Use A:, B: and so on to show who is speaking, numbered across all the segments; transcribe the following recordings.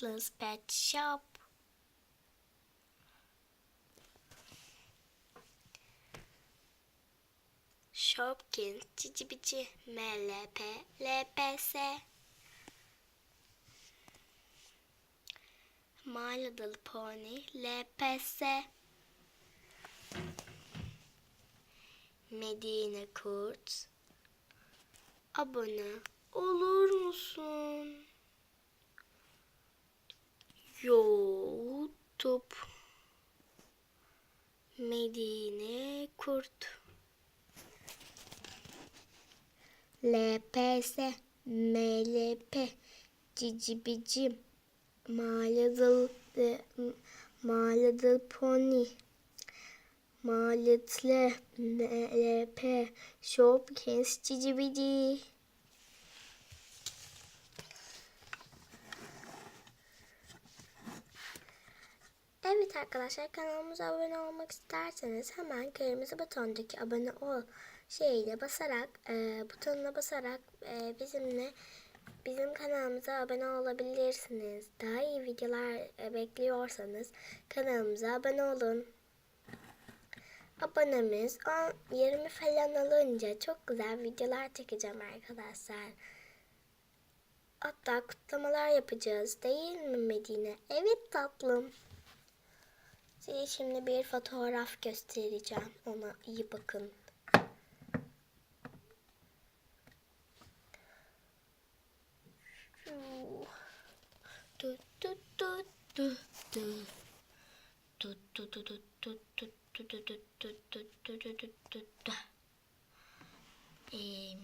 A: Little's Pet Shop. Shopkins, Cici Bici, MLP, LPS. My Little Pony, LPS. Medine Kurt. Abone olur musun? YouTube Medine Kurt. LPS MLP Cicibicim Maladıl Maladıl Pony Malıtlı MLP Shopkins Cicibici Evet arkadaşlar kanalımıza abone olmak isterseniz hemen kırmızı butondaki abone ol şeyine basarak e, butonuna basarak e, bizimle bizim kanalımıza abone olabilirsiniz. Daha iyi videolar e, bekliyorsanız kanalımıza abone olun. Abonemiz 10, 20 falan alınca çok güzel videolar çekeceğim arkadaşlar. Hatta kutlamalar yapacağız değil mi Medine? Evet tatlım. Size şimdi bir fotoğraf göstereceğim. Ona iyi bakın. Du, du, du, du, du. Du, du, du, du, du, du, du, du, du, du, du, du, du, du, du. Ee,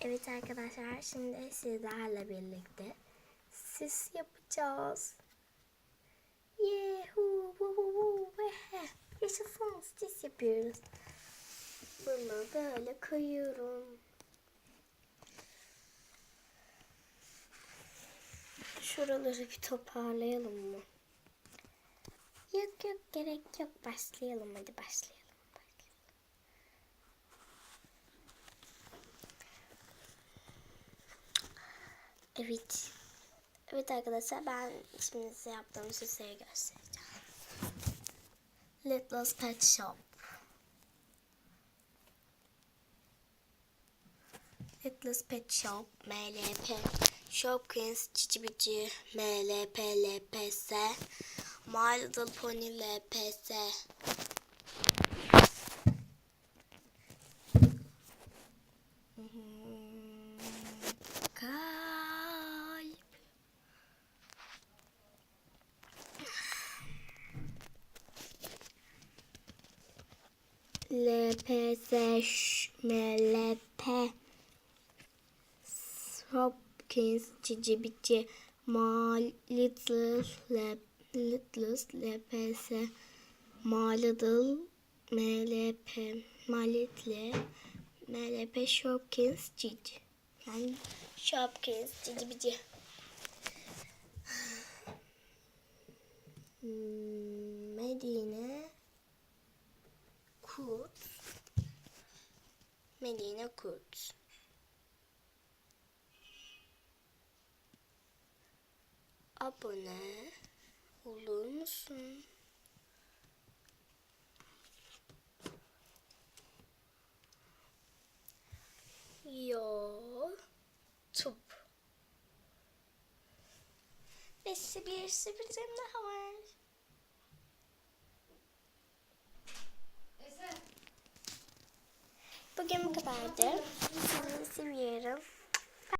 A: Evet arkadaşlar şimdi sizlerle birlikte sis yapacağız. Yehu hu hu hu vehe. Yaşasın sis yapıyoruz. Bunu böyle koyuyorum. Şuraları bir toparlayalım mı? Yok yok gerek yok başlayalım hadi başlayalım. Evet. Evet arkadaşlar ben şimdi size yaptığım süsleri göstereceğim. Little's Pet Shop. Little's Pet Shop MLP Shopkins Cici Bici MLP LPS My Little Pony LPS LPS MLP Hopkins Cici Bici Malitlis Litlis LPS Malidil MLP Malitli MLP Hopkins Cici. Yani Hopkins Cici Bici. Hmm, Medine Kurt Medine Kurt abone olur musun? YouTube. Ve size bir sürprizim daha var. verdim. Şimdi isim.